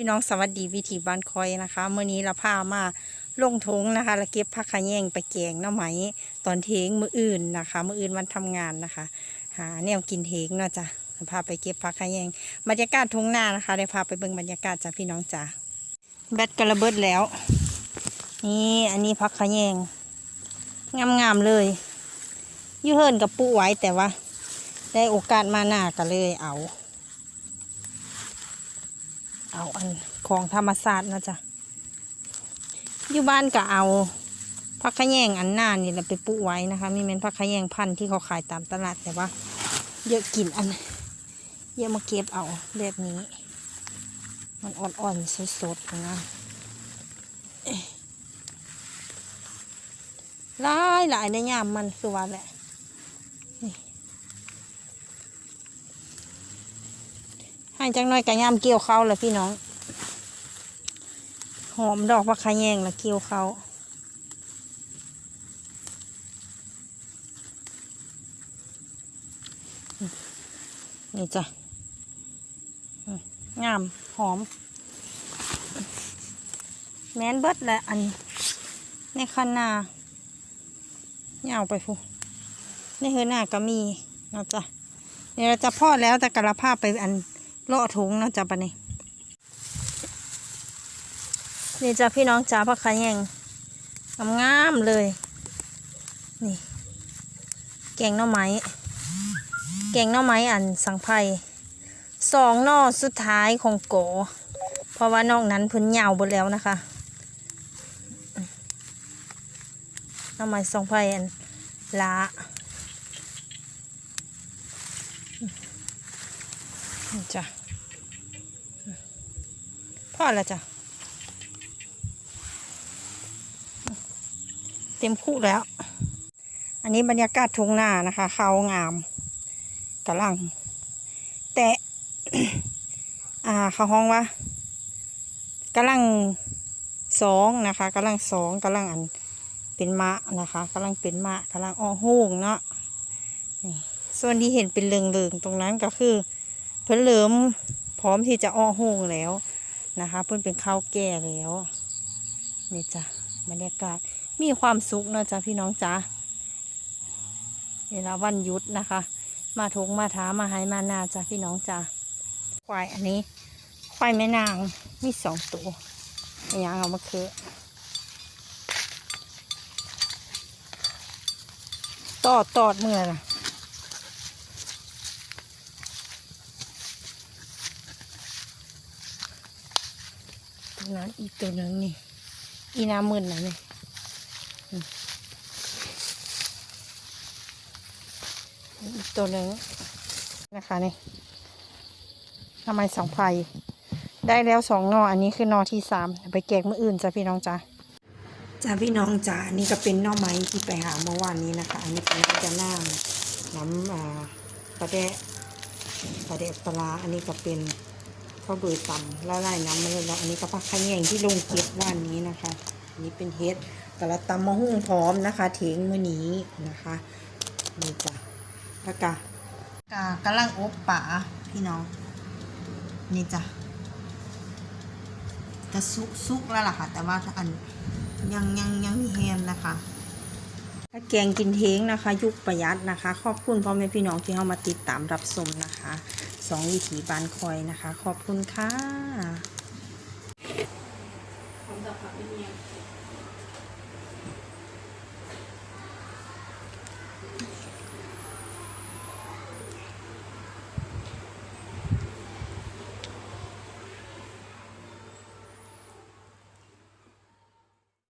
พี่น้องสวัสดีวิถีบ้านคอยนะคะเมื่อนี้เราพามาลงทงนะคะแล้วเก็บผักขะแยงไปแกงหน้ำไหมตอนเทงมืออื่นนะคะ มืออื่นวันทำงานนะคะ หาแนวกินเทงเนาะจ้ะพาไปเก็บผักขะแยงบรรยากาศทงหน้านะคะได้พาไปเบิ่งบรรยากาศจ้ะพี่น้องจ้ะแบตกระเบิดแล้ว นี่อันนี้ผักขะแยงงามๆเลยอยูเฮิรนกับปูไว้แต่ว่า ได้โอกาสมาหน้าก็เลยเอา เอาอันของธรรมศาสตร์นะจ๊ะอยู่บ้านก็เอาผักขะแยงอันหน้านี่แหละไปปลูกไว้นะคะมีเม็นผักขะแยงพันธุ์ที่เขาขายตามตลาดแต่ว่า เยอะกินอัน เยอะมาเก็บเอาแบบนี้ มันอ่อนๆสดๆนะหลายหลายในยามมันคือว่าแหละ ให้จังน้อยกะยามเกี่ยวเขาเลยพี่น้อง หอมดอกผักขะแยงละเกี่ยวเขานี่จ้ะงามหอม แม้นเบิดแหละอันในคันนาเงาไปฟูในเฮือหน้าก็มีนะจ๊ะเดี๋ยวเราจะพอดแล้วแต่กระภาพไปอัน เลาะถุงนะจ๊ะปะนี่นี่จ้ะพี่น้องจ๋าผักขะแยงงามๆเลย นี่ แกงหน่อไม้ แกงหน่อไม้อันสังไพสองนอสุดท้ายของโก เพราะว่านอกนั้นเพื้นยาวหมดแล้วนะคะหน่อไม้สังไพอันละ จ้ะพ่อล้วจ้ะ เต็มคู่แล้ว อันนี้บรรยากาศทุ่งนานะคะ เขางามกำลัง แต่ อ่าเขาห้องว่ากำลังสองนะคะกำลังสองกำลังอันเป็นมะนะคะกำลังเป็นมะกำลังอ้อหูงเนาะส่วนที่เห็นเป็นเลืองๆตรงนั้นก็คือ เพิ่นเลิมพร้อมที่จะอ้อหูงแล้วนะคะ เพิ่นเป็นข้าวแก่แล้วนี่จ้ะบรรยากาศมีความสุขเนาะจ้ะพี่น้องจ้าเวลาวันหยุดนะคะ มาทงมาถามาให้มานาจ้ะพี่น้องจ้าควายอันนี้ควายแม่นางมีสองตัวอย่างเอามาคือตอดตอดเมื่อนะตรง นั้นอีกตัวหนึ่งนี่ อีน้ำมึนนะนี่อีกตัวหนึ่งนะคะนี่ทำไมสองไผ่ได้แล้วสองนออันนี้คือนอที่สามไปแกกมืออื่นจ้ะพี่น้องจ้ะจ้าพี่น้องจ้านนี้ก็เป็นนอไม้ที่ไปหาเมื่อวานนี้นะคะ อันนี้เป็นจะน้ำน้ำปลาแดะปลาแดะปลา อันนี้ก็เป็น ข้าวเบือตำละลายน้ำมาเลยแล้วอันนี้ก็ผักขะแยงที่ลงเก็บว่านนี้นะคะอันนี้เป็นเฮ็ดกระตำมะฮุ่งพร้อมนะคะเถงมือนี้นะคะนี่จ้ะแล้วก็กากำลังอบป่าพี่น้องนี่จ้ะจะซุกซุกแล้วล่ะค่ะ แต่ว่าอันยังยังยังมีแฮมนะคะถ้าแกงกินเทงนะคะ ยุคประหยัดนะคะ ขอบคุณพ่อแม่พี่น้องที่เข้ามาติดตามรับชมนะคะ 12 วิถีบานคอยนะคะ ขอบคุณค่ะ